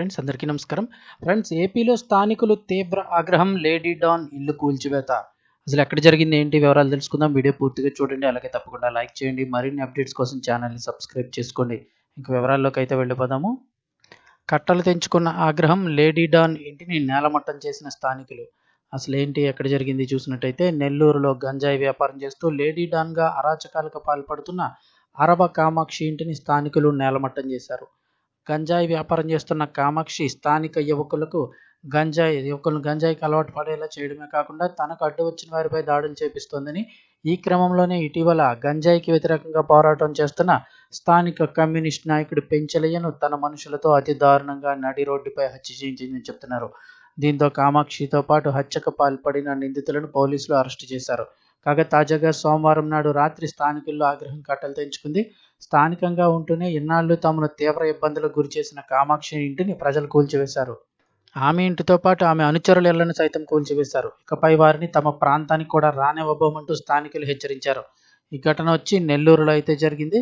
Friends అందరికీ నమస్కారం. Friends ఏపీలో స్థానికులు తీవ్ర ఆగ్రహం లేడీ డాన్ ఇల్లు కూల్చివేత. అసలు ఎక్కడ జరిగింది ఏంటి వివరాలు తెలుసుకుందాం. వీడియో పూర్తిగా చూడండి అలాగే తప్పకుండా లైక్ చేయండి. మరిన్ని అప్డేట్స్ కోసం ఛానల్ని సబ్స్క్రైబ్ చేసుకోండి. ఇంకా వివరాల్లోకి అయితే వెళ్ళిపోదాము. కట్టలు తెంచుకున్న ఆగ్రహం లేడీ డాన్ ఇంటిని నేలమట్టం చేసిన స్థానికులు. అసలు ఏంటి ఎక్కడ జరిగింది చూసినట్టయితే నెల్లూరులో గంజాయి వ్యాపారం చేస్తూ లేడీ డాన్గా అరాచకాలకు పాల్పడుతున్న అరవ కామాక్షి ఇంటిని స్థానికులు నేలమట్టం చేశారు. గంజాయి వ్యాపారం చేస్తున్న కామాక్షి స్థానిక యువకులకు గంజాయి యువకులను గంజాయికి అలవాటు పడేలా చేయడమే కాకుండా తనకు అడ్డు వచ్చిన వారిపై దాడులు చేపిస్తోందని ఈ క్రమంలోనే ఇటీవల గంజాయికి వ్యతిరేకంగా పోరాటం చేస్తున్న స్థానిక కమ్యూనిస్ట్ నాయకుడు పెంచలయ్యను తన మనుషులతో అతి దారుణంగా నడి రోడ్డుపై హత్య చేయించిందని చెప్తున్నారు. దీంతో కామాక్షితో పాటు హత్యకు పాల్పడిన నిందితులను పోలీసులు అరెస్టు చేశారు. కాగా తాజాగా సోమవారం నాడు రాత్రి స్థానికుల్లో ఆగ్రహం కట్టలు తెంచుకుంది. స్థానికంగా ఉంటూనే ఇన్నాళ్ళు తమను తీవ్ర ఇబ్బందులకు గురి చేసిన కామాక్షి ఇంటిని ప్రజలు కూల్చివేశారు. ఆమె ఇంటితో పాటు ఆమె అనుచరుల ఇళ్ళను సైతం కూల్చివేశారు. ఇకపై వారిని తమ ప్రాంతానికి కూడా రానివ్వబోమంటూ స్థానికులు హెచ్చరించారు. ఈ ఘటన వచ్చి నెల్లూరులో అయితే జరిగింది.